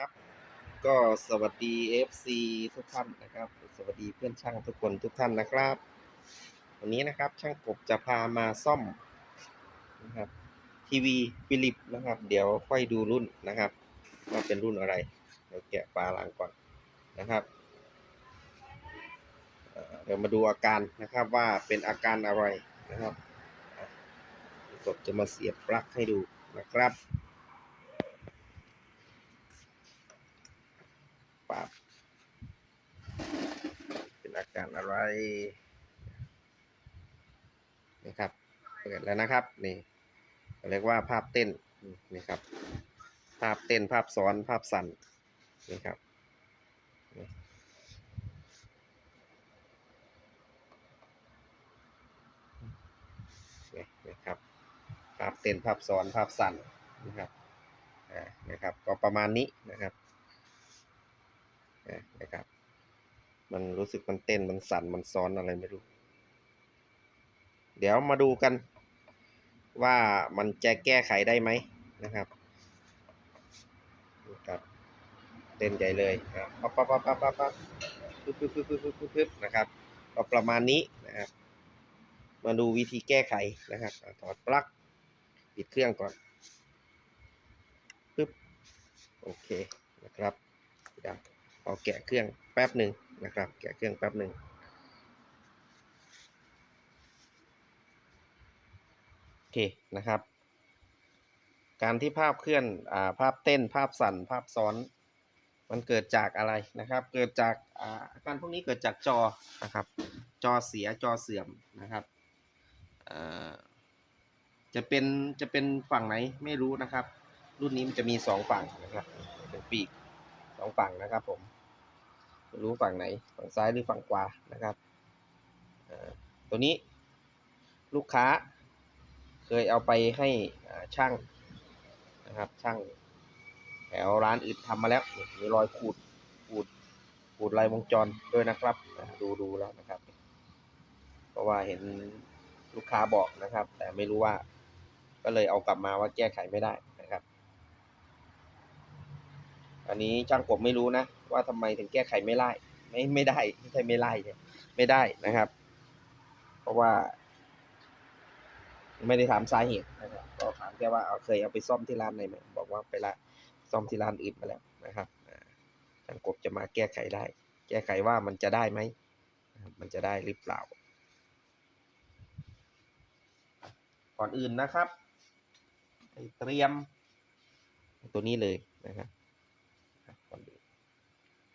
นะครับ ก็สวัสดี FC ทุกท่านนะครับ สวัสดีเพื่อนช่างทุกคนทุกท่านนะครับ วันนี้นะครับช่างกบจะพามาซ่อมนะครับทีวีฟิลิปนะครับ เดี๋ยวค่อยดูรุ่นนะครับว่าเป็นรุ่นอะไรเดี๋ยวแกะฝาหลังก่อนนะครับเดี๋ยวมาดูอาการนะครับว่าเป็นอาการอะไรนะครับกบจะมาเสียบปลั๊กให้ดูนะครับ ปาบเป็นอาการอะไรนะครับเปิดแล้วนะครับ นี่เรียกว่าภาพเต้นนี่ครับ ภาพเต้นภาพซ้อนภาพสั่นนี่ครับนี่นะครับ ภาพเต้นภาพซ้อนภาพสั่นนะครับอ่านะครับ ก็ประมาณนี้นะครับ นะครับ มันรู้สึกมันเต้นมันสั่นมันซ้อนอะไรไม่รู้ เดี๋ยวมาดูกันว่ามันจะแก้ไขได้ไหมนะครับนะครับเต้นใหญ่เลยครับปั๊บปั๊บปั๊บปั๊บปั๊บปั๊บปึ๊บปึ๊บปึ๊บปึ๊บปึ๊บปึ๊บปึ๊บนะครับก็ประมาณนี้นะครับ มาดูวิธีแก้ไขนะครับถอดปลั๊กปิดเครื่องก่อนปึ๊บโอเคนะครับดี๋ยว เอาแกะเครื่องแป๊บหนึ่งนะครับ แกะเครื่องแป๊บหนึ่งโอเคนะครับ การที่ภาพเคลื่อนอ่าภาพเต้นภาพสั่นภาพซ้อน มันเกิดจากอะไรนะครับ เกิดจากอ่าอาการพวกนี้เกิดจากจอนะครับ จอเสียจอเสื่อมนะครับอ่อจะเป็นจะเป็นฝั่งไหนไม่รู้นะครับ รุ่นนี้มันจะมีสองฝั่งนะครับเป็นปีก สองฝั่งนะครับ ผมไม่รู้ฝั่งไหน ฝั่งซ้ายหรือฝั่งขวานะครับตัวนี้ลูกค้าเคยเอาไปให้ช่างนะครับ ช่างแถวร้านอื่นทำมาแล้วมีรอยขูดขูดขูดลายวงจรด้วยนะครับ ดูดูแล้วนะครับ เพราะว่าเห็นลูกค้าบอกนะครับ แต่ไม่รู้ว่า ก็เลยเอากลับมาว่าแก้ไขไม่ได้นะครับ อันนี้ช่างผมไม่รู้นะ ว่าทำไมถึงแก้ไขไม่ได้ไม่ไม่ได้ไม่ใช่ไม่ไล่เนี่ยไม่ได้นะครับ เพราะว่า ไม่ได้ถามสาเหตุนะครับก็ถามแค่ว่าเอาเคยเอาไปซ่อมที่ร้านไหนไหมบอกว่าไปละซ่อมที่ร้านอื่นมาแล้วนะครับอ่าช่างกบจะมาแก้ไขได้ แก้ไขว่ามันจะได้ไหมมันจะได้หรือเปล่า ก่อนอื่นนะครับเตรียมตัวนี้เลยนะครับ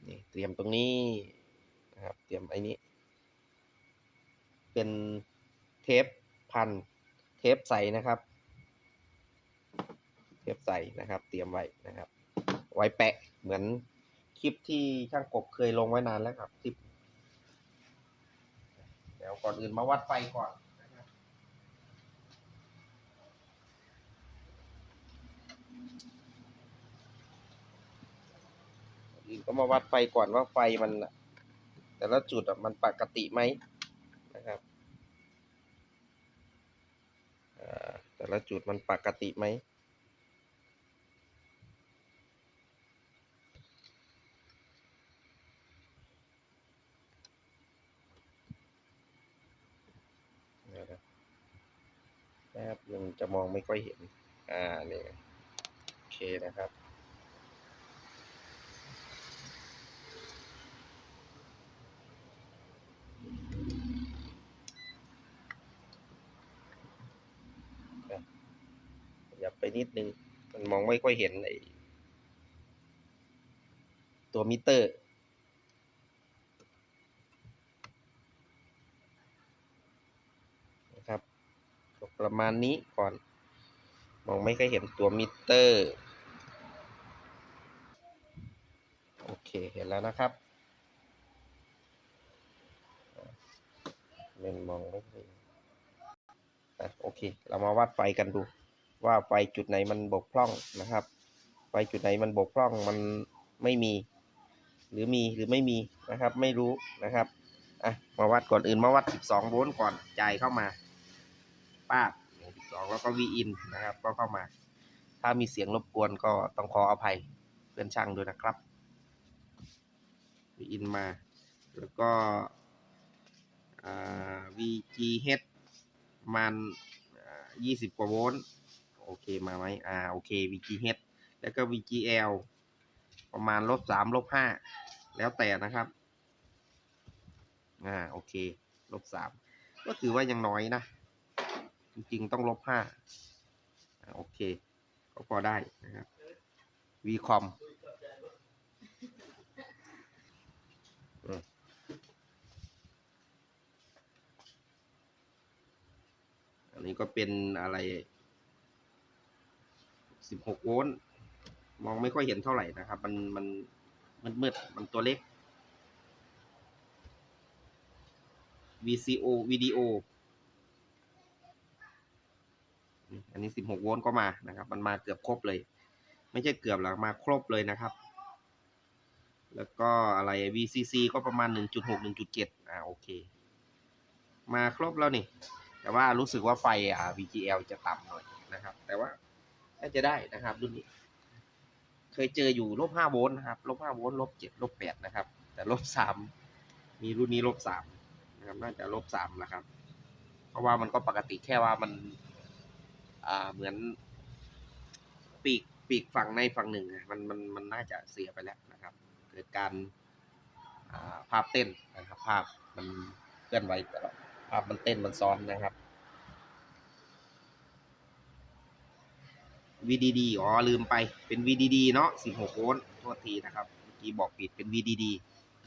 นี่เตรียมตรงนี้นะครับ เตรียมไอ้นี้ เป็นเทปพันเทปใสนะครับ เทปใสนะครับ เตรียมไว้นะครับ ไว้แปะเหมือนคลิปที่ช่างกบเคยลงไว้นานแล้วครับคลิปเดี๋ยวก่อนอื่นมาวัดไฟก่อนนะครับก่อนอื่นก็ มาวัดไฟก่อนว่าไฟมันแต่ละจุดอะมันปกติไหมนะครับแต่ละจุดมันปกติไหมนะแป๊บยังจะมองไม่ค่อยเห็น อ่า นี่ โอเคนะครับ ขยับไปนิดนึง มันมอง ไม่ค่อยเห็นไอตัวมิเตอร์ นะครับ ประมาณนี้ก่อน มองไม่ค่อยเห็นตัวมิเตอร์ โอเค เห็นแล้วนะครับเล่นมองไม่ค่อยเห็นอ่โอเค เรามาวัดไฟกันดู ว่าไฟจุดไหนมันบกพร่องนะครับ ไฟจุดไหนมันบกพร่องมันไม่มี หรือมีหรือไม่มีนะครับ ไม่รู้นะครับอะมาวัดก่อนอื่นมาวัด 12 โวลต์ก่อนจ่ายเข้ามาป้าบ12 แล้วก็ V in นนะครับ ก็เข้ามา ถ้ามีเสียงรบกวนก็ต้องขออภัยเพื่อนช่างด้วยนะครับวีอินมา แล้วก็ VGH มันยี่สิบกว่าโวลต์ โอเคมาไหมอ่าโอเค VGH แล้วก็ VGL ประมาณลบสามลบห้าแล้วแต่นะครับอ่าโอเคลบสามก็ถือว่ายังน้อยนะ จริงๆต้องลบห้าโอเค ก็พอได้นะครับ VCOM อืมอันนี้ก็เป็นอะไร สิบหกโวลต์มองไม่ค่อยเห็นเท่าไหร่นะครับ มันมันมืดมืดๆมันตัวเล็ก VCO วิดีโออันนี้16โวลต์ก็มานะครับ มันมาเกือบครบเลย ไม่ใช่เกือบหรอกมาครบเลยนะครับ แล้วก็อะไร VCC ก็ประมาณ1.6 1.7อ่าโอเค มาครบแล้วนี่ แต่ว่ารู้สึกว่าไฟอ่า VGL จะต่ำหน่อยนะครับ แต่ว่า น่าจะได้นะครับรุ่นนี้ เคยเจออยู่ลบ5โวลต์นะครับลบ5โวลต์ลบ7ลบ8นะครับ แต่ลบ3มีรุ่นนี้ลบ3นะครับน่าจะลบ3นะครับ เพราะว่ามันก็ปกติแค่ว่ามันอ่าเหมือน ปีกปีกฝั่งในฝั่งหนึ่งมันมันมันน่าจะเสียไปแล้วนะครับ เกิดการภาพเต้นนะครับ ภาพมันเคลื่อนไหวตลอดภาพมันเต้นมันซ้อนนะครับ VDD อ๋อลืมไปเป็น VDD เนาะ16 โวลต์โทษทีนะครับเมื่อกี้บอกผิดเป็น VDD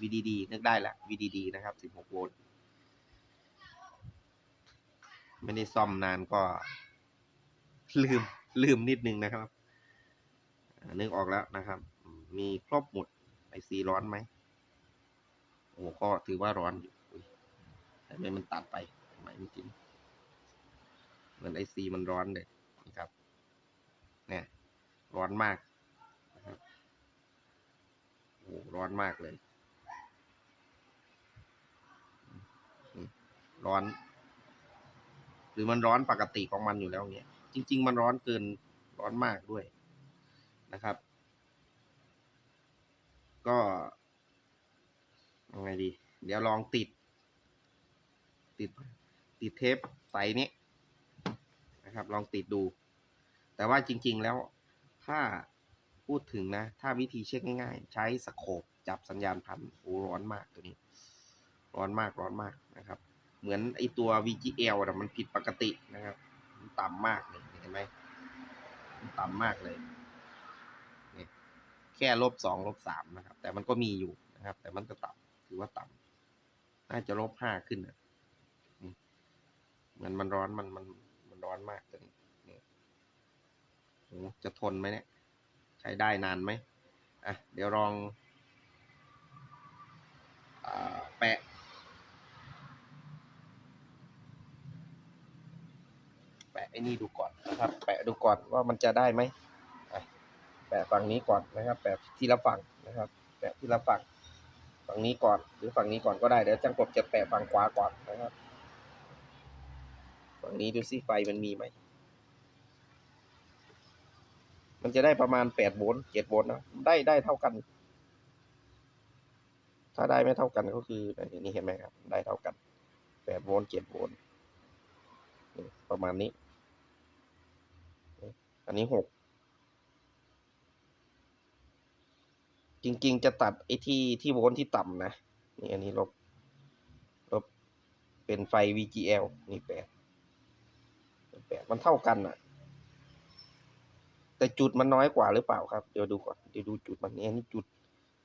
VDD นึกได้แล้ว VDD นะครับ 16 โวลต์ไม่ได้ซ่อมนานก็ ลืมลืมนิดนึงนะครับนึกออกแล้วนะครับ มีครบหมดไอซีร้อนไหมโอ้ก็ถือว่าร้อนอยู่แต่ไม่มันตัดไปทำไม่จริงเหมือนไอซีมันร้อนเลย เนี่ย ร้อนมากนะครับโอ้ร้อนมากเลย ร้อน หรือมันร้อนปกติของมันอยู่แล้วเนี่ย จริง ๆ มันร้อนเกินร้อนมากด้วยนะครับ ก็ยังไงดี เดี๋ยวลองติด ติด ติดเทปใสนี้นะครับ ลองติดดู แต่ว่าจริง ๆ แล้วถ้าพูดถึงนะ ถ้าวิธีเช็คง่าย ๆ ใช้สโคปจับสัญญาณพันโอ้ร้อนมากตัวนี้ ร้อนมากร้อนมากนะครับ เหมือนไอตัว VGL นะมันผิดปกตินะครับ มันต่ำมากเลยเห็นไหมมันต่ำมากเลยนี่แค่ลบสองลบสามนะครับ แต่มันก็มีอยู่นะครับ แต่มันก็ต่ำถือว่าต่ำน่าจะลบห้าขึ้นนะเหมือนมันร้อนมันมันมันร้อนมากตัวนี้ จะทนไหมเนี่ย ใช้ได้นานไหมอะ เดี๋ยวลองอแปะ แปะไอ้นี่ดูก่อนนะครับ แปะดูก่อนว่ามันจะได้ไหมแปะฝั่งนี้ก่อนนะครับ แปะทีละฝั่งนะครับ แปะทีละฝั่ง ฝั่งนี้ก่อน หรือฝั่งนี้ก่อนก็ได้ เดี๋ยวจังกบจะแปะฝั่งขวาก่อนนะครับ ฝั่งนี้ดูซิไฟมันมีไหม มันจะได้ประมาณแปดโวลต์เจ็ดโวลต์นะได้ได้เท่ากัน ถ้าได้ไม่เท่ากันก็คืออันนี้เห็นไหมครับ ได้เท่ากันแปดโวลต์เจ็ดโวลต์ประมาณนี้ อันนี้หกจริง ๆ จะตัดไอ้ที่ที่โวลต์ที่ต่ำนะนี่อันนี้ลบลบเป็นไฟ VGL นี่แปดแปดมันเท่ากันอะ แต่จุดมันน้อยกว่าหรือเปล่าครับ เดี๋ยวดูก่อน เดี๋ยวดูจุดมันนี่อันนี้จุด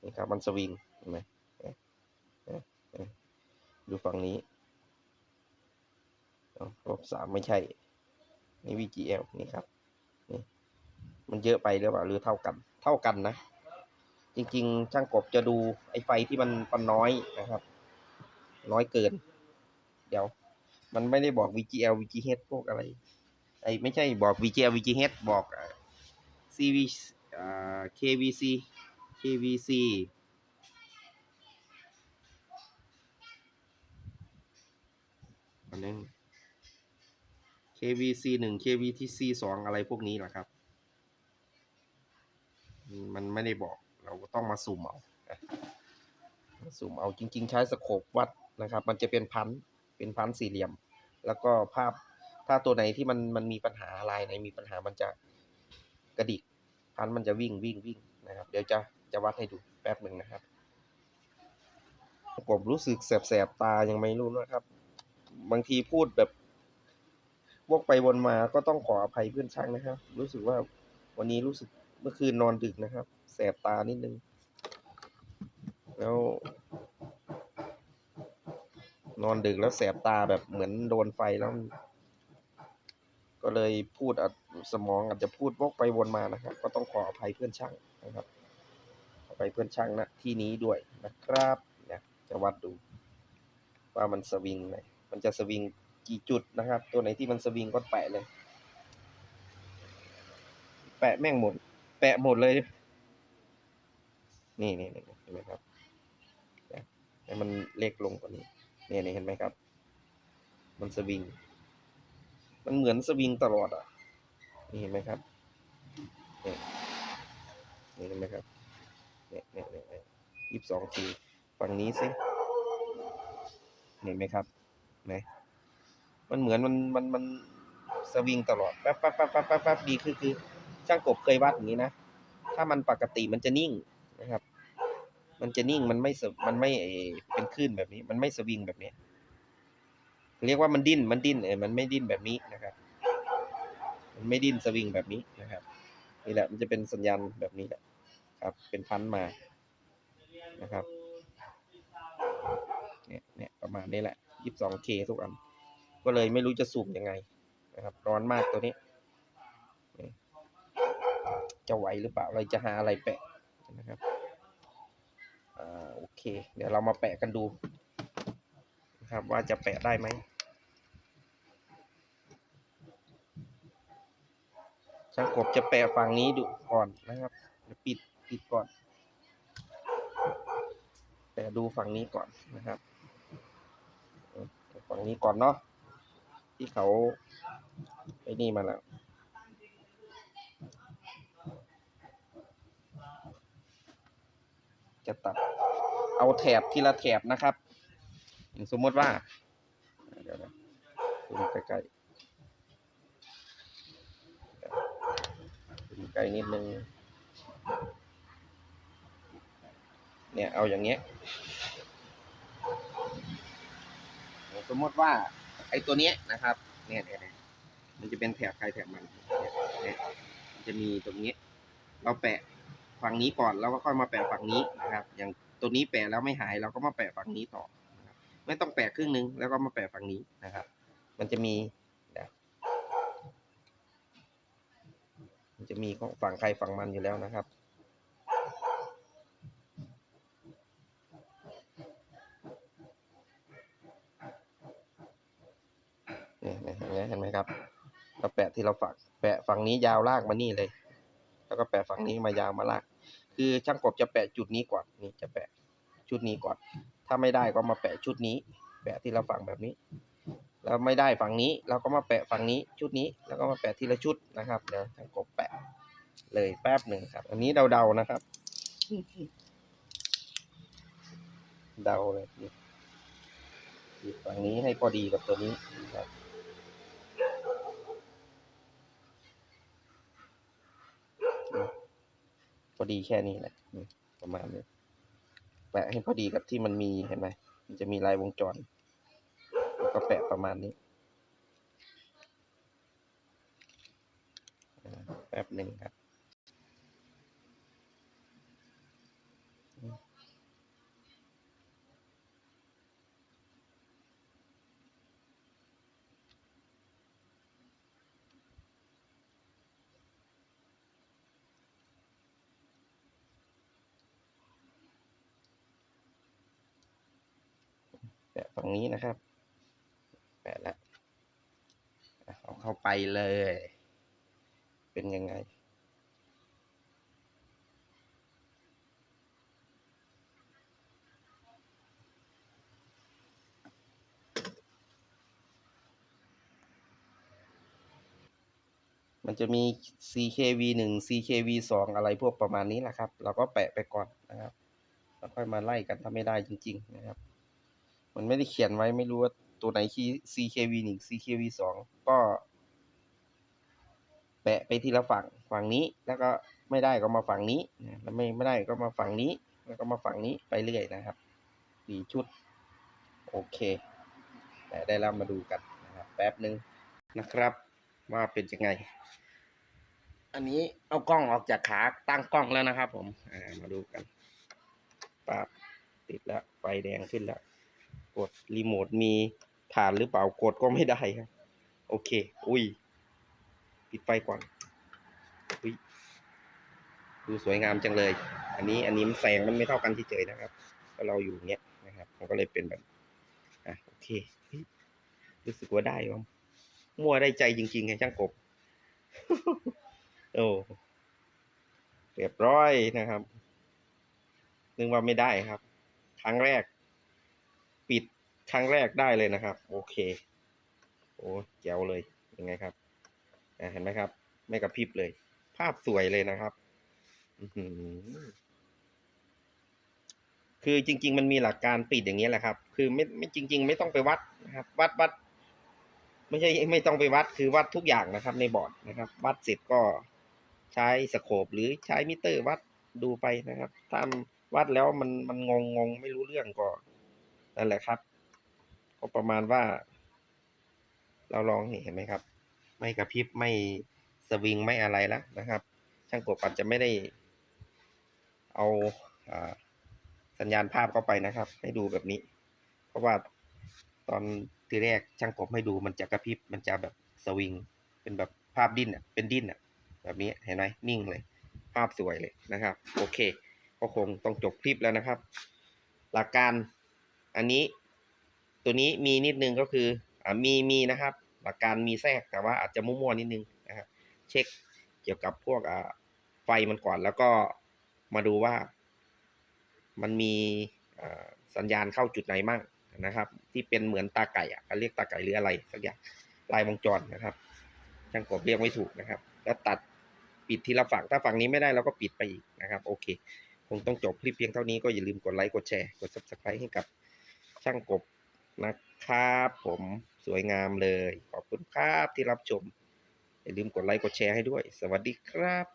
นี่ครับ มันสวิงเห็นไหมเอ๊ะเอ๊ะเอ๊ะดูฝั่งนี้เอาลบสามไม่ใช่ นี่ VGL นี่ครับ นี่ มันเยอะไปหรือเปล่า หรือเท่ากัน เท่ากันนะ จริง ๆ ช่างกบจะดูไอ้ไฟที่มันมันน้อยนะครับ น้อยเกิน เดี๋ยว มันไม่ได้บอก VGL VGH พวกอะไร ไอ้ไม่ใช่บอก VGL VGH บอกอ่า CV อ่า KVC KVC อันนึง KVC หนึ่ง KVTC สองอะไรพวกนี้แหละครับ มันไม่ได้บอกเราก็ต้องมาสุ่มเอาสุ่มเอาจริง ๆ ใช้สโคปวัดนะครับ มันจะเป็นพันธ์เป็นพันธ์สี่เหลี่ยม แล้วก็ภาพถ้าตัวไหนที่มันมันมีปัญหาลายไหนมีปัญหามันจะ กระดิกพันมันจะวิ่งวิ่งวิ่งนะครับ เดี๋ยวจะจะวัดให้ดูแป๊บหนึ่งนะครับผมรู้สึกแสบๆตายังไม่รู้นะครับ บางทีพูดแบบวกไปวนมาก็ต้องขออภัยเพื่อนช่างนะครับ รู้สึกว่าวันนี้รู้สึกเมื่อคืนนอนดึกนะครับ แสบตานิดนึง แล้ว นอนดึกแล้วแสบตาแบบเหมือนโดนไฟแล้ว ก็เลยพูดอาจ สมองอาจจะพูดวกไปวนมานะครับ ก็ต้องขออภัยเพื่อนช่างนะครับขออภัยเพื่อนช่างนะที่นี้ด้วยนะครับเนี่ยจะวัดดู ว่ามันสวิงไหนมันจะสวิงกี่จุดนะครับ ตัวไหนที่มันสวิงก็แปะเลย แปะแม่งหมด แปะหมดเลย นี่นี่นี่เห็นไหมครับนี่ยให้มันเล็กลงกว่านี้เนี่ยนี่เห็นไหมครับ มันสวิง มันเหมือนสวิงตลอดอะ นี่เห็นไหมครับเนี่ยนี่เห็นไหมครับเนี่ยเนี่ยเนี่ยยี่สิบสองทีฝั่งนี้สิเห็นไหมครับไหนมันเหมือนมันมันมันสวิงตลอดแป๊บแป๊บแป๊บแป๊บแป๊บแป๊บดีคือคือช่างกบเคยวัดอย่างนี้นะ ถ้ามันปกติมันจะนิ่งนะครับ มันจะนิ่งมันไม่สมันไม่เป็นคลื่นแบบนี้ มันไม่สวิงแบบนี้ เรียกว่ามันดิ้นมันดิ้นเออมันไม่ดิ้นแบบนี้นะครับ ไม่ดิ้นสวิงแบบนี้นะครับ นี่แหละมันจะเป็นสัญญาณแบบนี้แหละครับ เป็นพันมานะครับเนี่ยเนี่ยประมาณนี้แหละยี่สิบสองเคทุกอัน ก็เลยไม่รู้จะสุ่มยังไงนะครับ ร้อนมากตัวนี้นจะไหวหรือเปล่าเราจะหาอะไรแปะนะครับอ่าโอเค เดี๋ยวเรามาแปะกันดูนะครับว่าจะแปะได้ไหม ช่างกบจะแปะฝั่งนี้ดูก่อนนะครับปิดปิดก่อนแปะดูฝั่งนี้ก่อนนะครับ ฝั่งนี้ก่อนเนาะที่เขาไอ้นี่มาแล้วจะตัดเอาแถบทีละแถบนะครับ สมมติว่า เดี๋ยวนะดูใกล้ๆ ดูใกล้นิดนึง เนี่ยเอาอย่างเงี้ย สมมติว่าไอ้ตัวเนี้ยนะครับ เนี่ยเนี่ยเนี่ยมันจะเป็นแถบใครแถบมันเนี่ยมันจะมีตรงนี้ เราแปะฝั่งนี้ก่อนแล้วก็ค่อยมาแปะฝั่งนี้นะครับ อย่างตัวนี้แปะแล้วไม่หายเราก็มาแปะฝั่งนี้ต่อไม่ต้องแปะครึ่งนึงแล้วก็มาแปะฝั่งนี้นะครับ มันจะมีนะ มันจะมีของฝั่งใครฝั่งมันอยู่แล้วนะครับ เนี่ยเห็นไหมเห็นไหมครับเราแปะที่เราฝักแปะฝั่งนี้ยาวลากมานี่เลย แล้วก็แปะฝั่งนี้มายาวมาลาก คือช่างกบจะแปะจุดนี้ก่อนนี่จะแปะชุดนี้ก่อน ถ้าไม่ได้ก็มาแปะชุดนี้ แปะที่เราฝั่งแบบนี้แล้วไม่ได้ฝั่งนี้เราก็มาแปะฝั่งนี้ชุดนี้แล้วก็มาแปะทีละชุดนะครับเดี๋ยวช่าง เลยแป๊บหนึ่งครับ อันนี้เดาๆนะครับ เดาเลยนี่อีกฝั่งนี้ให้พอดีกับตัวนี้ครับพอดีแค่นี้แหละประมาณนี้แปะให้พอดีกับที่มันมีเห็นไหมมันจะมีลายวงจรแล้วก็แปะประมาณนี้แป๊บหนึ่งครับ แปะฝั่งนี้นะครับแปะแล้วเอาเข้าไปเลย เป็นยังไง มันจะมี CKV หนึ่ง CKV สองอะไรพวกประมาณนี้แหละครับ เราก็แปะไปก่อนนะครับ แล้วค่อยมาไล่กันถ้าไม่ได้จริง ๆ นะครับ มันไม่ได้เขียนไว้ไม่รู้ว่าตัวไหนคี CKV หนึ่ง CKV สองก็แปะไปทีละฝั่งฝั่งนี้แล้วก็ไม่ได้ก็มาฝั่งนี้แล้วไม่ไม่ได้ก็มาฝั่งนี้ แล้วก็มาฝั่งนี้ไปเรื่อยนะครับสี่ชุด โอเคแต่ได้แล้วมาดูกันนะครับแป๊บหนึ่งนะครับ ว่าเป็นยังไง อันนี้เอากล้องออกจากขาตั้งกล้องแล้วนะครับ ผมอ่ามาดูกันปั๊บติดแล้วไฟแดงขึ้นแล้ว กดรีโมทมีฐานหรือเปล่ากดก็ไม่ได้ครับ โอเค อุ้ย ปิดไฟก่อนอุ้ยดูสวยงามจังเลย อันนี้อันนี้มันแสงมันไม่เท่ากันที่เจอนะครับ ก็เราอยู่เนี้ยนะครับ มันก็เลยเป็นแบบอะโอเครู้สึกว่าได้วะมั่วได้ใจจริงๆไงช่างกบ โอ้เรียบร้อยนะครับ นึกว่าไม่ได้ครับ ครั้งแรก ปิดครั้งแรกได้เลยนะครับ โอเคโอ้แจ๋วเลยยังไงครับเห็นไหมครับ ไม่กระพริบเลย ภาพสวยเลยนะครับคือหือคือจริง ๆ มันมีหลักการปิดอย่างนี้แหละครับ คือไม่ไม่จริง ๆ ไม่ต้องไปวัดนะครับ วัดวัดไม่ใช่ไม่ต้องไปวัดคือวัดทุกอย่างนะครับ ในบอร์ดนะครับ วัดเสร็จก็ใช้สโคปหรือใช้มิเตอร์วัดดูไปนะครับถ้าวัดแล้วมันมันงงงงไม่รู้เรื่องก็ นั่นแหละครับ ก็ประมาณว่า เราลองเห็นไหมครับ ไม่กระพริบไม่สวิงไม่อะไรแล้วนะครับ ช่างกบอาจจะไม่ได้ เอาอ่าสัญญาณภาพเข้าไปนะครับ ให้ดูแบบนี้ เพราะว่าตอนทีแรกช่างกบให้ดูมันจะกระพริบมันจะแบบสวิง เป็นแบบภาพดิ้นอะเป็นดิ้นอะแบบนี้เห็นไหมนิ่งเลย ภาพสวยเลยนะครับ โอเค ก็คงต้องจบคลิปแล้วนะครับ หลักการ อันนี้ตัวนี้มีนิดนึงก็คืออ่ามีมีนะครับ หลักการมีแทรกแต่ว่าอาจจะมั่วๆนิดนึงนะครับเช็คเกี่ยวกับพวกอ่าไฟมันก่อนแล้วก็มาดูว่า มันมีสัญญาณเข้าจุดไหนมั่งนะครับ ที่เป็นเหมือนตาไก่อะเขาเรียกตาไก่หรืออะไรสักอย่างลายวงจรนะครับช่างกบเรียกไม่ถูกนะครับ แล้วตัดปิดทีละฝั่งถ้าฝั่งนี้ไม่ได้เราก็ปิดไปอีกนะครับ โอเค คงต้องจบคลิปเพียงเท่านี้ก็อย่าลืมกดไลค์กดแชร์กด subscribe ให้กับ ช่างกบนะครับผมสวยงามเลย ขอบคุณครับที่รับชม อย่าลืมกดไลค์กดแชร์ให้ด้วย สวัสดีครับ